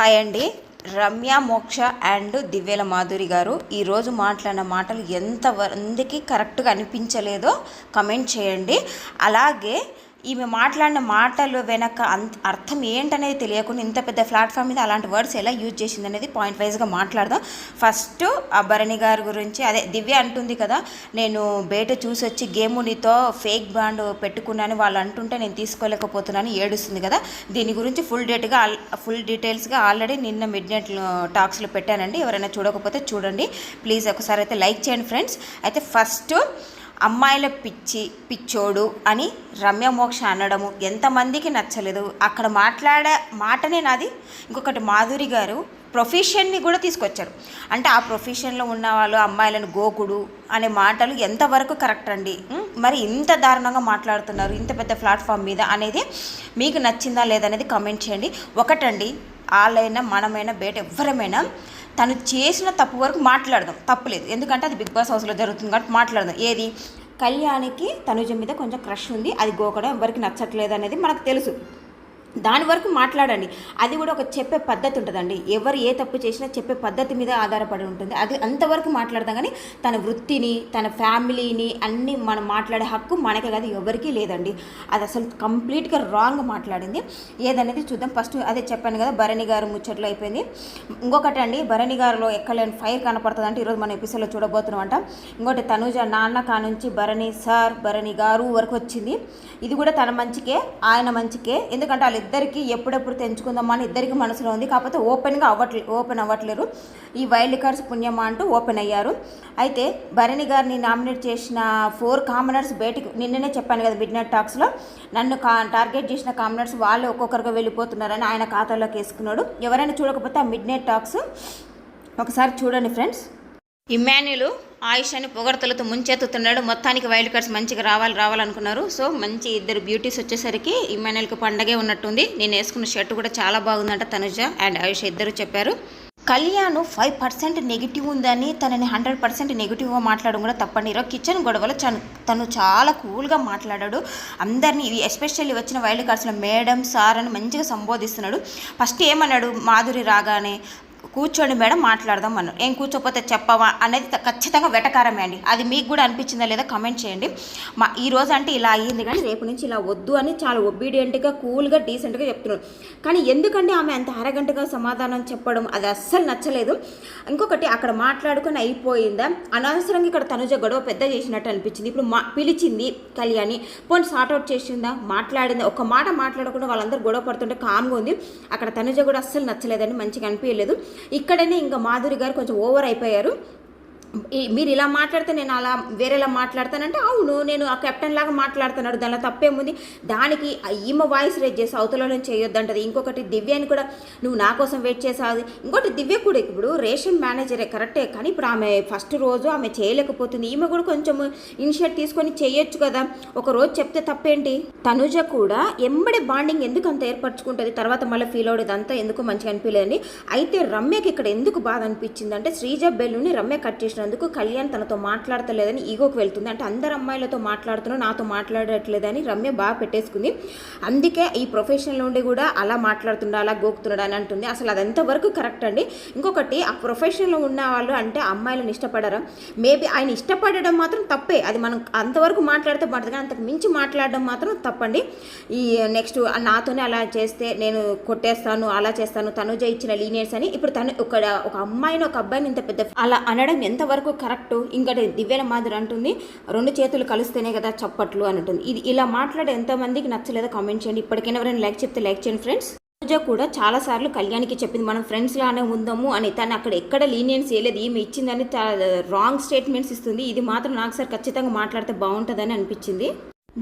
Hi అండి. రమ్య మోక్ష and దివ్యల Madhuri గారు ఈరోజు మాట్లాడిన మాటలు ఎంత కరెక్ట్గా అనిపించలేదో కమెంట్ చేయండి. అలాగే ఈమె మాట్లాడిన మాటలు వెనక అంత అర్థం ఏంటనేది తెలియకుండా ఇంత పెద్ద ప్లాట్ఫామ్ మీద అలాంటి వర్డ్స్ ఎలా యూజ్ చేసింది అనేది పాయింట్ వైజ్గా మాట్లాడదాం. ఫస్ట్ ఆ భరణి గారి గురించి అదే దివ్య అంటుంది కదా నేను బయట చూసి వచ్చి గేమునితో ఫేక్ బ్రాండ్ పెట్టుకున్నాను వాళ్ళు అంటుంటే నేను తీసుకోలేకపోతున్నాను ఏడుస్తుంది కదా. దీని గురించి ఫుల్ డేట్గా ఫుల్ డీటెయిల్స్గా ఆల్రెడీ నిన్న మిడ్ నైట్ టాక్స్లో పెట్టానండి. ఎవరైనా చూడకపోతే చూడండి. ప్లీజ్ ఒకసారి అయితే లైక్ చేయండి ఫ్రెండ్స్ అయితే ఫస్ట్ అమ్మాయిల పిచ్చి పిచ్చోడు అని రమ్య మోక్ష అనడము ఎంతమందికి నచ్చలేదు. అక్కడ మాట్లాడే మాటనే నాది. ఇంకొకటి మాధురి గారు ప్రొఫెషన్ని కూడా తీసుకొచ్చారు. అంటే ఆ ప్రొఫెషన్లో ఉన్న వాళ్ళు అమ్మాయిలను గోకుడు అనే మాటలు ఎంతవరకు కరెక్ట్ అండి? మరి ఇంత దారుణంగా మాట్లాడుతున్నారు ఇంత పెద్ద ప్లాట్ఫామ్ మీద అనేది మీకు నచ్చిందా లేదనేది కమెంట్ చేయండి. ఒకటండి వాళ్ళైనా మనమైనా బయట ఎవరమైనా తను చేసిన తప్పు వరకు మాట్లాడదాం. తప్పులేదు ఎందుకంటే అది బిగ్ బాస్ హౌస్లో జరుగుతుంది కాబట్టి మాట్లాడదాం. ఏది? కళ్యాణికి తనుజ మీద కొంచెం క్రష్ ఉంది. అది గోకడం ఎవరికి నచ్చట్లేదు అనేది మనకు తెలుసు. దాని వరకు మాట్లాడండి. అది కూడా ఒక చెప్పే పద్ధతి ఉంటుందండి. ఎవరు ఏ తప్పు చేసినా చెప్పే పద్ధతి మీద ఆధారపడి ఉంటుంది. అది అంతవరకు మాట్లాడదాం కానీ తన వృత్తిని తన ఫ్యామిలీని అన్నీ మనం మాట్లాడే హక్కు మనకే కాదు ఎవరికీ లేదండి. అది అసలు కంప్లీట్గా రాంగ్ మాట్లాడింది. ఏదనేది చూద్దాం. ఫస్ట్ అదే చెప్పాను కదా భరణి గారు ముచ్చట్లు అయిపోయింది. ఇంకొకటి అండి భరణి గారిలో ఎక్కలేని ఫైర్ కనపడుతుంది అంటే ఈరోజు మనం ఎపిసోడ్లో చూడబోతున్నాం అంట ఇంకోటి తనుజ నాన్న కానుంచి భరణి సార్ భరణి గారు వరకు వచ్చింది. ఇది కూడా తన మంచికే ఆయన మంచికే. ఎందుకంటే వాళ్ళిద్దరికి ఎప్పుడెప్పుడు తెంచుకుందామని ఇద్దరికి మనసులో ఉంది. కాకపోతే ఓపెన్గా అవ్వట్లే ఓపెన్ అవ్వట్లేరు. ఈ వైల్డ్ కార్డ్స్ పుణ్యమా అంటూ ఓపెన్ అయ్యారు. అయితే భరణి గారిని నామినేట్ చేసిన ఫోర్ కామనర్స్ బయటికి నిన్ననే చెప్పాను కదా మిడ్ నైట్ టాక్స్లో నన్ను కా టార్గెట్ చేసిన కామనర్స్ వాళ్ళు ఒక్కొక్కరుగా వెళ్ళిపోతున్నారని ఆయన ఖాతాలోకి వేసుకున్నాడు. ఎవరైనా చూడకపోతే ఆ మిడ్ నైట్ టాక్స్ ఒకసారి చూడండి ఫ్రెండ్స్. ఇమ్మాన్యులు ఆయుషాన్ని పొగడతలతో ముంచెత్తుతున్నాడు. మొత్తానికి వైల్డ్ కార్డ్స్ మంచిగా రావాలి రావాలనుకున్నారు. సో మంచి ఇద్దరు బ్యూటీస్ వచ్చేసరికి ఇమ్మాన్యుల్కి పండగే ఉన్నట్టుంది. నేను వేసుకున్న షర్ట్ కూడా చాలా బాగుందంట తనుజ అండ్ ఆయుష ఇద్దరు చెప్పారు. కళ్యాణ్ ఫైవ్ పర్సెంట్ నెగిటివ్ ఉందని తనని హండ్రెడ్ పర్సెంట్ నెగిటివ్గా మాట్లాడడం కూడా తప్పండి ఈరోజు కిచెన్ గొడవలో తను చాలా కూల్గా మాట్లాడాడు. అందరినీ ఎస్పెషల్లీ వచ్చిన వైల్డ్ కార్డ్స్లో మేడం సార్ అని మంచిగా సంబోధిస్తున్నాడు. ఫస్ట్ ఏమన్నాడు? మాధురి రాగానే కూర్చోండి మేడం మాట్లాడదాం అన్నాడు ఏం కూర్చోపోతే చెప్పవా అనేది ఖచ్చితంగా వెటకారమే అండి. అది మీకు కూడా అనిపించిందా లేదా కమెంట్ చేయండి. మా ఈ రోజు అంటే ఇలా అయ్యింది కానీ రేపు నుంచి ఇలా వద్దు అని చాలా ఒబీడియంట్గా కూల్గా డీసెంట్గా చెప్తున్నాడు. కానీ ఎందుకంటే ఆమె అంత అరగంటగా సమాధానం చెప్పడం? అది అస్సలు నచ్చలేదు. ఇంకొకటి అక్కడ మాట్లాడుకొని అయిపోయిందా? అనవసరంగా ఇక్కడ తనుజ గొడవ పెద్ద చేసినట్టు అనిపించింది. ఇప్పుడు మా పిలిచింది కళ్యాణి. పోనీ సార్ట్అవుట్ చేసిందా? మాట్లాడిందా? ఒక మాట మాట్లాడకుండా వాళ్ళందరూ గొడవ పడుతుంటే కామ్గా ఉంది. అక్కడ తనుజ కూడా అస్సలు నచ్చలేదని మంచిగా అనిపించలేదు. ఇక్కడనే ఇంకా మాధురి గారు కొంచెం ఓవర్ అయిపోయారు. మీరు ఇలా మాట్లాడితే నేను అలా వేరేలా మాట్లాడతానంటే అవును నేను ఆ కెప్టెన్ లాగా మాట్లాడుతున్నాడు దానిలో తప్పేముంది? దానికి ఆ ఈమె వాయిస్ రేజ్ చేసి అవతలలో చేయొద్దంటది. ఇంకొకటి దివ్యాని కూడా నువ్వు నా కోసం వెయిట్ చేసావు. ఇంకోటి దివ్య కూడా ఇప్పుడు రేషన్ మేనేజరే కరెక్టే కానీ ఇప్పుడు ఆమె ఫస్ట్ రోజు ఆమె చేయలేకపోతుంది. ఈమె కూడా కొంచెం ఇనిషియేట్ తీసుకొని చేయొచ్చు కదా. ఒక రోజు చెప్తే తప్పేంటి? తనుజ కూడా ఎంబడి బాండింగ్ ఎందుకు అంత ఏర్పరచుకుంటుంది? తర్వాత మళ్ళీ ఫీల్ అవ్వడం అంతా ఎందుకు మంచిగా అనిపించలేదని అయితే రమ్యకి ఇక్కడ ఎందుకు బాధ అనిపించింది అంటే శ్రీజ బెల్లుని రమ్య కట్ చేసినందుకు కళ్యాణ్ తనతో మాట్లాడతలేదని ఈగోకి వెళ్తుంది. అంటే అందరు అమ్మాయిలతో మాట్లాడుతున్నావు నాతో మాట్లాడట్లేదని రమ్య బాగా పెట్టేసుకుంది. అందుకే ఈ ప్రొఫెషన్లో ఉండి కూడా అలా మాట్లాడుతుండ అలా గోకుతున్నాడు అని అంటుంది. అసలు అది ఎంతవరకు కరెక్ట్ అండి? ఇంకొకటి ఆ ప్రొఫెషన్లో ఉన్న వాళ్ళు అంటే అమ్మాయిలను ఇష్టపడరా. మేబీ ఆయన ఇష్టపడడం మాత్రం తప్పే. అది మనం అంతవరకు మాట్లాడితే పడుతుంది కానీ అంతకు మించి మాట్లాడడం మాత్రం తప్పండి. ఈ నెక్స్ట్ నాతోనే అలా చేస్తే నేను కొట్టేస్తాను అలా చేస్తాను తనుజ ఇచ్చిన లీనియర్స్ అని. ఇప్పుడు తను ఒక ఒక అమ్మాయిని ఒక అబ్బాయిని ఇంత పెద్ద అలా అనడం ఎంత వరకు కరెక్ట్. ఇంకటి దివ్యల మాదిరి అంటుంది రెండు చేతులు కలిస్తేనే కదా చప్పట్లు అని ఉంటుంది ఇది ఇలా మాట్లాడే ఎంతమందికి నచ్చలేదో కామెంట్ చేయండి. ఇప్పటికైనా ఎవరైనా లైక్ చెప్తే లైక్ చేయండి ఫ్రెండ్స్. పూజ కూడా చాలా సార్లు కళ్యాణ్కి చెప్పింది మనం ఫ్రెండ్స్ లానే ఉందాము అని. తను అక్కడ ఎక్కడ లీనియన్స్ చేయలేదు ఈమె ఇచ్చిందని రాంగ్ స్టేట్మెంట్స్ ఇస్తుంది. ఇది మాత్రం నాకు సార్ ఖచ్చితంగా మాట్లాడితే బాగుంటుందని అనిపించింది.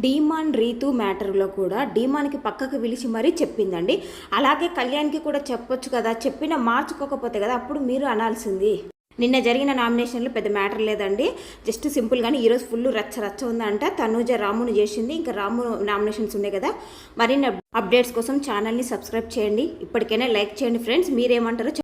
డీమాన్ రీతు మ్యాటర్లో కూడా డీమాన్కి పక్కకు పిలిచి మరీ చెప్పిందండి. అలాగే కళ్యాణ్కి కూడా చెప్పొచ్చు కదా చెప్పినా మార్చుకోకపోతే కదా అప్పుడు మీరు అనాల్సింది. నిన్న జరిగిన నామినేషన్లు పెద్ద మ్యాటర్ లేదండి. జస్ట్ సింపుల్ కానీ ఈరోజు ఫుల్ రచ్చ రచ్చ ఉందంట. తనూజ రామును చేసింది. ఇంకా రాము నామినేషన్స్ ఉన్నాయి కదా. మరిన్ని అప్డేట్స్ కోసం ఛానల్ని సబ్స్క్రైబ్ చేయండి. ఇప్పటికైనా లైక్ చేయండి ఫ్రెండ్స్. మీరేమంటారో